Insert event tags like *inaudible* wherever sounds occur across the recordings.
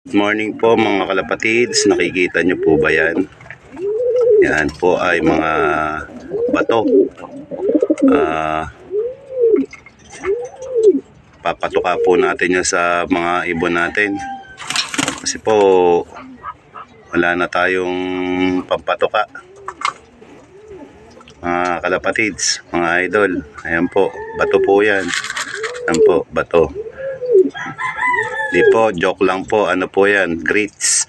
Good morning po mga kalapatids. Nakikita nyo po ba yan? Yan po ay mga bato. Ah, papatuka po natin yan sa mga ibon natin. Kasi po wala na tayong pampatuka. Mga kalapatids, mga idol. Ayan po, bato po yan. Ayan po, bato. Di po, joke lang po. Ano po yan? Grits.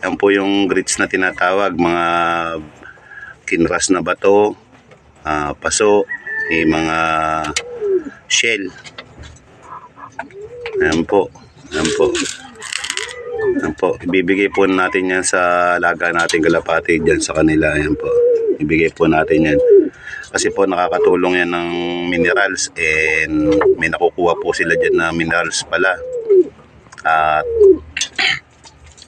Yan po yung grits na tinatawag. Mga kinras na bato, ah, paso, may mga shell. Ayan po. Ayan po. Ayan po. Ibibigay po natin yan sa alaga natin kalapati dyan sa kanila. Ayan po. Ibigay po natin yan. Kasi po nakakatulong yan ng minerals and may nakukuha po sila dyan na minerals pala at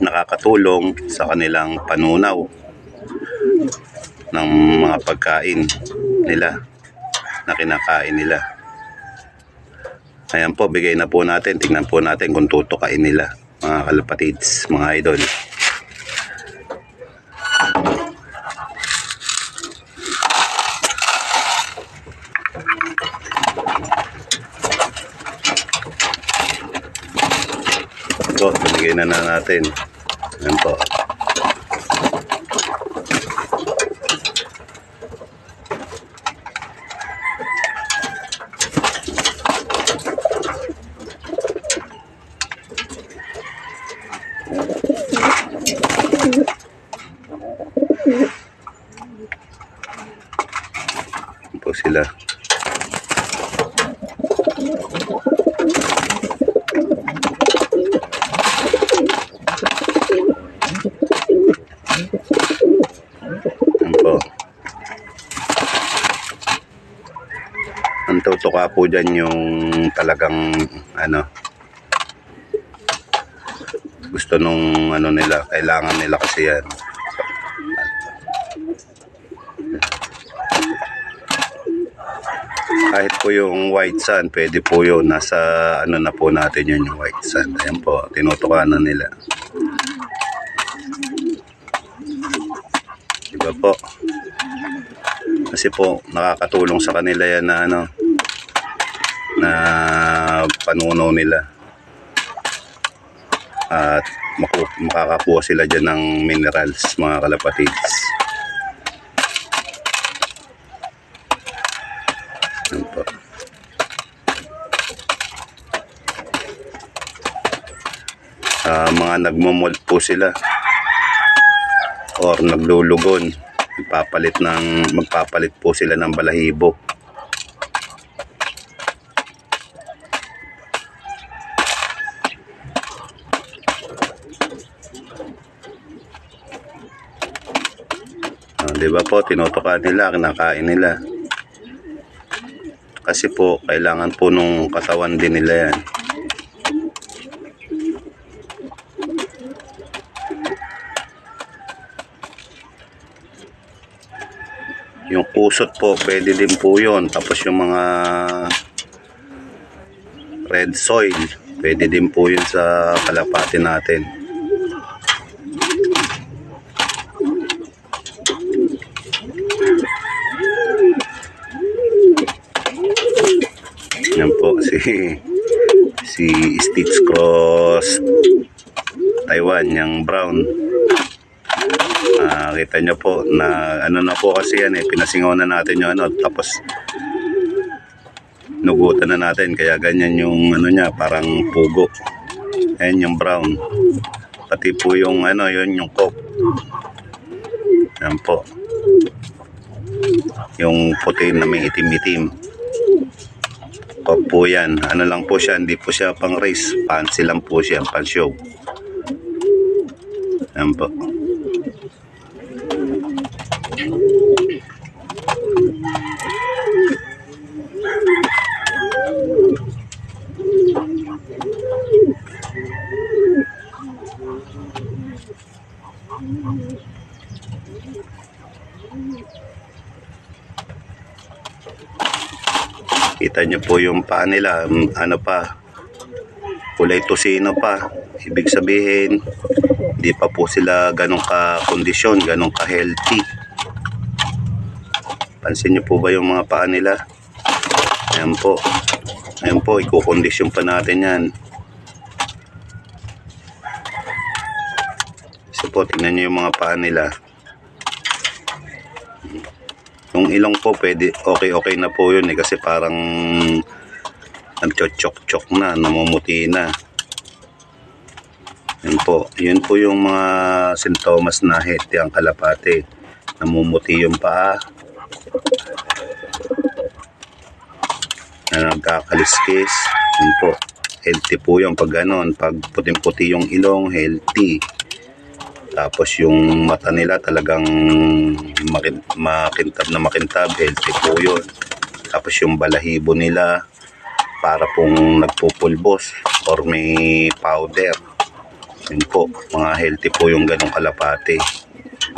nakakatulong sa kanilang panunaw ng mga pagkain nila na kinakain nila. Ayan po, bigay na po natin. Tingnan po natin kung tutukain nila mga kalapatids, mga idol. Po, binigay na na natin. Ayan po. Ayan po sila. Ayan po. Ang tutuka po dyan yung talagang ano gusto nung ano nila, kailangan nila kasi yan. Kahit po yung white sun, pwede po yun. Nasa ano na po natin yun yung white sun. Ayan po, tinutuka na nila. Diba po? Kasi po, nakakatulong sa kanila yan na ano, na panuno nila. At makakakuha sila dyan ng minerals, mga kalapatids. Yan po. Ah, mga nagmomold po sila or naglulugon magpapalit ng magpapalit po sila ng balahibo Ah, di ba po tinutukan nila kinakain nila kasi po kailangan po nung katawan din nila yan Yung kusot po, pwede din po yun. Tapos yung mga red soil, pwede din po yun sa kalapati natin. Yan po si si Stitch Cross Taiwan, yung brown. Ah, kita nyo po na ano na po kasi yan eh, pinasingaw na natin yung ano, tapos nugutan na natin, kaya ganyan yung ano niya, parang pugo. Ayan yung brown. Pati po yung ano, yun yung coke. Yan po. Yung puti na may itim-itim. Coke po yan. Ano lang po siya, hindi po siya pang race. Fancy lang po siya, pang show. Yan po. Kita nyo po yung paa nila, mm, ano pa, kulay tosino pa. ibig sabihin, hindi pa po sila ganong ka-kondisyon, ganong ka-healthy. Pansin niyo po ba yung mga paa nila? Ayan po. Ayan po, ikukondisyon pa natin yan. So po, tingnan niyo yung mga paa nila. Yung ilong po, pwede, okay-okay na po yun eh, kasi parang nagchochok-chok na, namumuti na. Yun po, yun po yung mga sintomas na healthy ang kalapate. Namumuti yung paa, na nagkakaliskis. Yun po, healthy po yung pag ganon. Pag puting-puti yung ilong, healthy. Tapos yung mata nila talagang makin- makintab na makintab, healthy po yun. Tapos yung balahibo nila, para pong nagpupulbos or may powder. Yun po, mga healthy po yung ganong kalapate.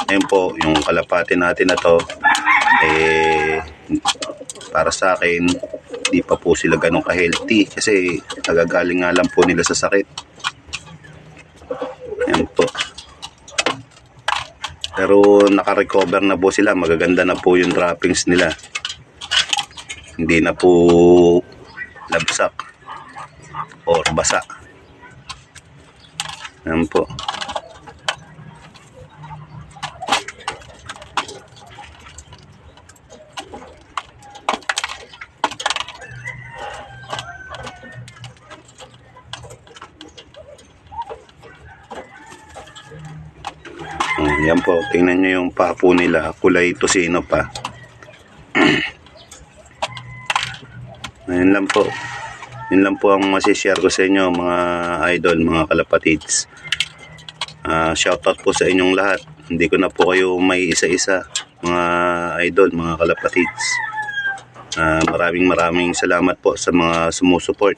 Ngayon po, yung kalapate natin na to, eh, para sa akin, di pa po sila ganong ka-healthy kasi nagagaling nga lang po nila sa sakit. Ayan po. Pero naka-recover na po sila, magaganda na po yung droppings nila. Hindi na po labsak or basa. Ayan po. Oh, yan po, tingnan nyo yung paa po nila, kulay tosino pa. *clears throat* Ayun lang po. Yun lang po ang masishare ko sa inyo mga idol, mga kalapatids. Ah, shoutout po sa inyong lahat. Hindi ko na po kayo may isa-isa, mga idol, mga kalapatids. Ah, maraming maraming salamat po sa mga sumusuport.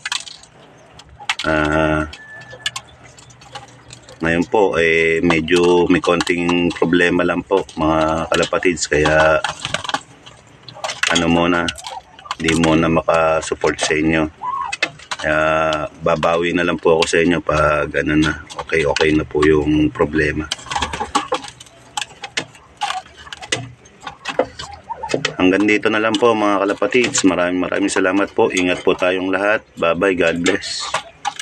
Ah, ngayon po, eh, medyo may konting problema lang po, mga kalapatids. Kaya, ano muna, hindi muna makasupport sa inyo. Kaya, babawi na lang po ako sa inyo pag ano na, okay, okay na po yung problema. Hanggang dito na lang po mga kalapatids. Maraming maraming salamat po. Ingat po tayong lahat. Bye-bye. God bless.